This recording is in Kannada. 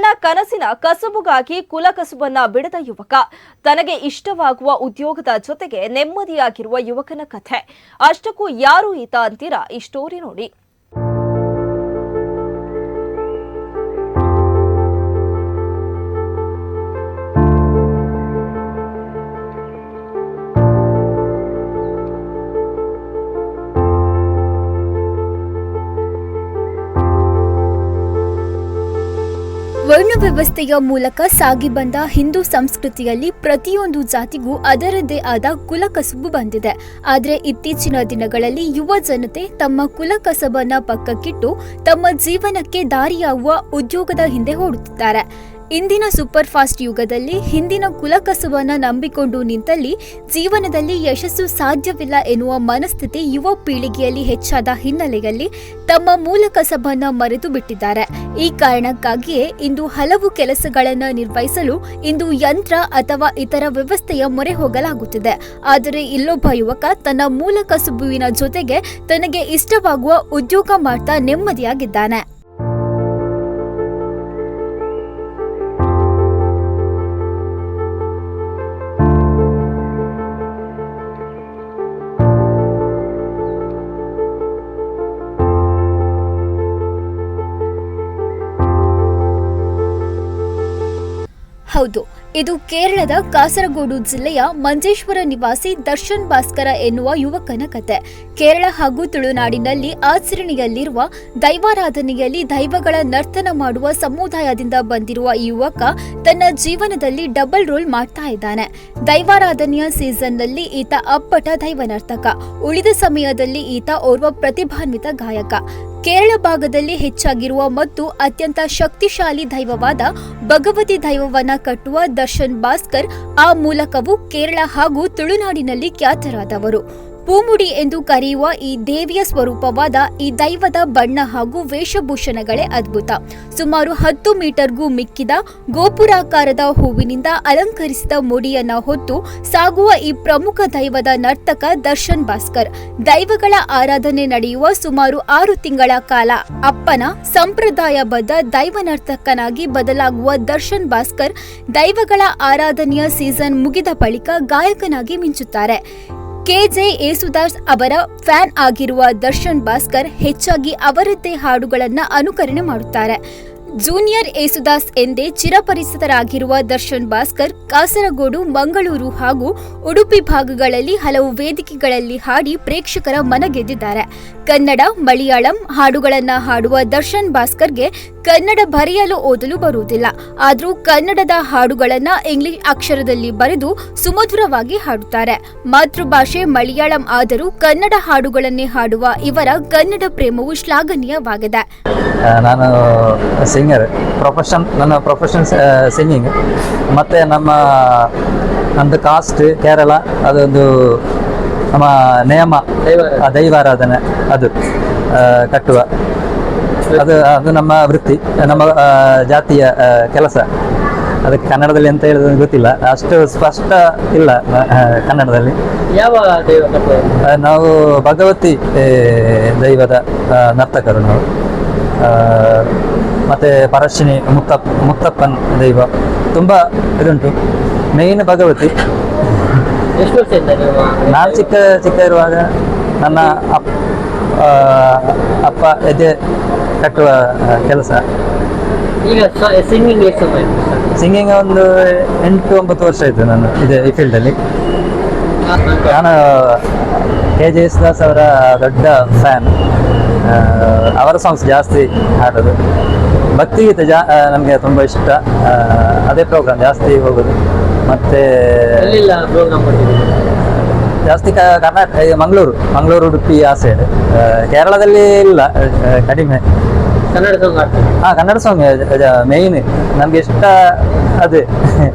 ತನ್ನ ಕನಸಿನ ಕಸುಬುಗಾಗಿ ಕುಲಕಸುಬನ್ನ ಬಿಡದ ಯುವಕ. ತನಗೆ ಇಷ್ಟವಾಗುವ ಉದ್ಯೋಗದ ಜೊತೆಗೆ ನೆಮ್ಮದಿಯಾಗಿರುವ ಯುವಕನ ಕಥೆ. ಅಷ್ಟಕ್ಕೂ ಯಾರು ಈತ ಅಂತೀರಾ? ಈ ಸ್ಟೋರಿ ನೋಡಿ. ವರ್ಣ ವ್ಯವಸ್ಥೆಯ ಮೂಲಕ ಸಾಗಿ ಬಂದ ಹಿಂದೂ ಸಂಸ್ಕೃತಿಯಲ್ಲಿ ಪ್ರತಿಯೊಂದು ಜಾತಿಗೂ ಅದರದ್ದೇ ಆದ ಕುಲಕಸುಬು ಬಂದಿದೆ. ಆದರೆ ಇತ್ತೀಚಿನ ದಿನಗಳಲ್ಲಿ ಯುವ ಜನತೆ ತಮ್ಮ ಕುಲಕಸಬನ್ನ ಪಕ್ಕಕ್ಕಿಟ್ಟು ತಮ್ಮ ಜೀವನಕ್ಕೆ ದಾರಿಯಾಗುವ ಉದ್ಯೋಗದ ಹಿಂದೆ ಓಡುತ್ತಿದ್ದಾರೆ. ಇಂದಿನ ಸೂಪರ್ ಫಾಸ್ಟ್ ಯುಗದಲ್ಲಿ ಹಿಂದಿನ ಕುಲಕಸುಬನ್ನ ನಂಬಿಕೊಂಡು ನಿಂತಲ್ಲಿ ಜೀವನದಲ್ಲಿ ಯಶಸ್ಸು ಸಾಧ್ಯವಿಲ್ಲ ಎನ್ನುವ ಮನಸ್ಥಿತಿ ಯುವ ಪೀಳಿಗೆಯಲ್ಲಿ ಹೆಚ್ಚಾದ ಹಿನ್ನೆಲೆಯಲ್ಲಿ ತಮ್ಮ ಮೂಲ ಕಸಬನ್ನ ಮರೆತು ಬಿಟ್ಟಿದ್ದಾರೆ. ಈ ಕಾರಣಕ್ಕಾಗಿಯೇ ಇಂದು ಹಲವು ಕೆಲಸಗಳನ್ನು ನಿರ್ವಹಿಸಲು ಇಂದು ಯಂತ್ರ ಅಥವಾ ಇತರ ವ್ಯವಸ್ಥೆಯ ಮೊರೆ ಹೋಗಲಾಗುತ್ತಿದೆ. ಆದರೆ ಇಲ್ಲೊಬ್ಬ ಯುವಕ ತನ್ನ ಮೂಲ ಕಸುಬುವಿನ ಜೊತೆಗೆ ತನಗೆ ಇಷ್ಟವಾಗುವ ಉದ್ಯೋಗ ಮಾಡ್ತಾ ನೆಮ್ಮದಿಯಾಗಿದ್ದಾನೆ. ಹೌದು. ಇದು ಕೇರಳದ ಕಾಸರಗೋಡು ಜಿಲ್ಲೆಯ ಮಂಜೇಶ್ವರ ನಿವಾಸಿ ದರ್ಶನ್ ಭಾಸ್ಕರ ಎನ್ನುವ ಯುವಕನ ಕತೆ. ಕೇರಳ ಹಾಗೂ ತುಳುನಾಡಿನಲ್ಲಿ ಆಚರಣೆಯಲ್ಲಿರುವ ದೈವಾರಾಧನೆಯಲ್ಲಿ ದೈವಗಳ ನರ್ತನ ಮಾಡುವ ಸಮುದಾಯದಿಂದ ಬಂದಿರುವ ಈ ಯುವಕ ತನ್ನ ಜೀವನದಲ್ಲಿ ಡಬಲ್ ರೋಲ್ ಮಾಡ್ತಾ ಇದ್ದಾನೆ. ದೈವಾರಾಧನೆಯ ಸೀಸನ್ನಲ್ಲಿ ಈತ ಅಪ್ಪಟ ದೈವ ನರ್ತಕ ಉಳಿದ ಸಮಯದಲ್ಲಿ ಈತ ಓರ್ವ ಪ್ರತಿಭಾನ್ವಿತ ಗಾಯಕ. ಕೇರಳ ಭಾಗದಲ್ಲಿ ಹೆಚ್ಚಾಗಿರುವ ಮತ್ತು ಅತ್ಯಂತ ಶಕ್ತಿಶಾಲಿ ದೈವವಾದ ಭಗವತಿ ದೈವವನ್ನ ಕಟ್ಟುವ ದರ್ಶನ್ ಭಾಸ್ಕರ್ ಆ ಮೂಲಕವೂ ಕೇರಳ ಹಾಗೂ ತುಳುನಾಡಿನಲ್ಲಿ ಖ್ಯಾತರಾದವರು. ಪೂಮುಡಿ ಎಂದು ಕರೆಯುವ ಈ ದೇವಿಯ ಸ್ವರೂಪವಾದ ಈ ದೈವದ ಬಣ್ಣ ಹಾಗೂ ವೇಷಭೂಷಣಗಳೇ ಅದ್ಭುತ. ಸುಮಾರು ಹತ್ತು ಮೀಟರ್ಗೂ ಮಿಕ್ಕಿದ ಗೋಪುರಾಕಾರದ ಹೂವಿನಿಂದ ಅಲಂಕರಿಸಿದ ಮುಡಿಯನ್ನ ಹೊತ್ತು ಸಾಗುವ ಈ ಪ್ರಮುಖ ದೈವದ ನರ್ತಕ ದರ್ಶನ್ ಭಾಸ್ಕರ್. ದೈವಗಳ ಆರಾಧನೆ ನಡೆಯುವ ಸುಮಾರು ಆರು ತಿಂಗಳ ಕಾಲ ಅಪ್ಪನ ಸಂಪ್ರದಾಯಬದ್ಧ ದೈವ ನರ್ತಕನಾಗಿ ಬದಲಾಗುವ ದರ್ಶನ್ ಭಾಸ್ಕರ್ ದೈವಗಳ ಆರಾಧನೆಯ ಸೀಸನ್ ಮುಗಿದ ಬಳಿಕ ಗಾಯಕನಾಗಿ ಮಿಂಚುತ್ತಾರೆ. ಕೆಜೆ ಯೇಸುದಾಸ್ ಅವರ ಫ್ಯಾನ್ ಆಗಿರುವ ದರ್ಶನ್ ಭಾಸ್ಕರ್ ಹೆಚ್ಚಾಗಿ ಅವರದ್ದೇ ಹಾಡುಗಳನ್ನ ಅನುಕರಣೆ ಮಾಡುತ್ತಾರೆ. ಜೂನಿಯರ್ ಯೇಸುದಾಸ್ ಎಂದೇ ಚಿರಪರಿಚಿತರಾಗಿರುವ ದರ್ಶನ್ ಭಾಸ್ಕರ್ ಕಾಸರಗೋಡು, ಮಂಗಳೂರು ಹಾಗೂ ಉಡುಪಿ ಭಾಗಗಳಲ್ಲಿ ಹಲವು ವೇದಿಕೆಗಳಲ್ಲಿ ಹಾಡಿ ಪ್ರೇಕ್ಷಕರ ಮನ ಗೆದ್ದಿದ್ದಾರೆ ಕನ್ನಡ, ಮಲಯಾಳಂ ಹಾಡುಗಳನ್ನು ಹಾಡುವ ದರ್ಶನ್ ಭಾಸ್ಕರ್ಗೆ ಕನ್ನಡ ಬರೆಯಲು ಓದಲು ಬರುವುದಿಲ್ಲ. ಆದರೂ ಕನ್ನಡದ ಹಾಡುಗಳನ್ನ ಇಂಗ್ಲಿಷ್ ಅಕ್ಷರದಲ್ಲಿ ಬರೆದು ಸುಮಧುರವಾಗಿ ಹಾಡುತ್ತಾರೆ. ಮಾತೃಭಾಷೆ ಮಲಯಾಳಂ ಆದರೂ ಕನ್ನಡ ಹಾಡುಗಳನ್ನೇ ಹಾಡುವ ಇವರ ಕನ್ನಡ ಪ್ರೇಮವು ಶ್ಲಾಘನೀಯವಾಗಿದೆ. ನಾನು ಸಿಂಗರ್ ಪ್ರೊಫೆಷನ್ ನನ್ನ ಪ್ರೊಫೆಷನ್ ಸಿಂಗಿಂಗ್ ಮತ್ತು ನಮ್ಮ ನಮ್ಮದು ಕಾಸ್ಟ್ ಕೇರಳ, ಅದೊಂದು ನಮ್ಮ ನೇಮ ದೈವಾರಾಧನೆ ಅದು ಕಟ್ಟುವ. ಅದು ಅದು ನಮ್ಮ ವೃತ್ತಿ ನಮ್ಮ ಜಾತಿಯ ಕೆಲಸ. ಅದಕ್ಕೆ ಕನ್ನಡದಲ್ಲಿ ಅಂತ ಹೇಳಿದ್ರೆ ಗೊತ್ತಿಲ್ಲ. ಅಷ್ಟು ಸ್ಪಷ್ಟ ಇಲ್ಲ ಕನ್ನಡದಲ್ಲಿ. ಯಾವ ದೈವ ನಾವು ಭಗವತಿ ದೈವದ ನರ್ತಕರು ನಾವು. ಮತ್ತೆ ಪರಶಿನಿ ಮುತ್ತಪ್ಪ ಮುತ್ತಪ್ಪನ್ ದೈವ. ತುಂಬ ಇದುಂಟು. ಮೇಯ್ನ್ ಭಗವತಿ. ಎಷ್ಟು ವರ್ಷ ನೀವು? ನಾನು ಚಿಕ್ಕ ಚಿಕ್ಕ ಇರುವಾಗ ನನ್ನ ಅಪ್ಪ ಅಪ್ಪ ಎದೆ ಕಟ್ಟುವ ಕೆಲಸ. ಈಗ ಸಿಂಗಿಂಗ್ ಎಷ್ಟು ಸಿಂಗಿಂಗ್ ಒಂದು ಎಂಟು ಒಂಬತ್ತು ವರ್ಷ ಆಯಿತು ನಾನು ಇದೆ ಈ ಫೀಲ್ಡಲ್ಲಿ ನಾನು ಕೆ ಜೆ ಯೇಸುದಾಸ್ ಅವರ ದೊಡ್ಡ ಫ್ಯಾನ್ ಅವರ ಸಾಂಗ್ಸ್ ಜಾಸ್ತಿ ಹಾಡೋದು. ಭಕ್ತಿಗೀತೆ ಜಾ ನಮಗೆ ತುಂಬ ಇಷ್ಟ. ಅದೇ ಪ್ರೋಗ್ರಾಮ್ ಜಾಸ್ತಿ ಹೋಗೋದು. ಮತ್ತು ಜಾಸ್ತಿ ಕರ್ನಾಟಕ ಮಂಗಳೂರು ಮಂಗಳೂರು ಉಡುಪಿ ಆ ಸೈಡ್ ಕೇರಳದಲ್ಲಿ ಇಲ್ಲ ಕಡಿಮೆ. ಕನ್ನಡ ಸಾಂಗ್ ಹಾಂ ಕನ್ನಡ ಸಾಂಗ್ ಮೇಯ್ನ್ ನಮ್ಗೆ ಇಷ್ಟ ಅದೇ.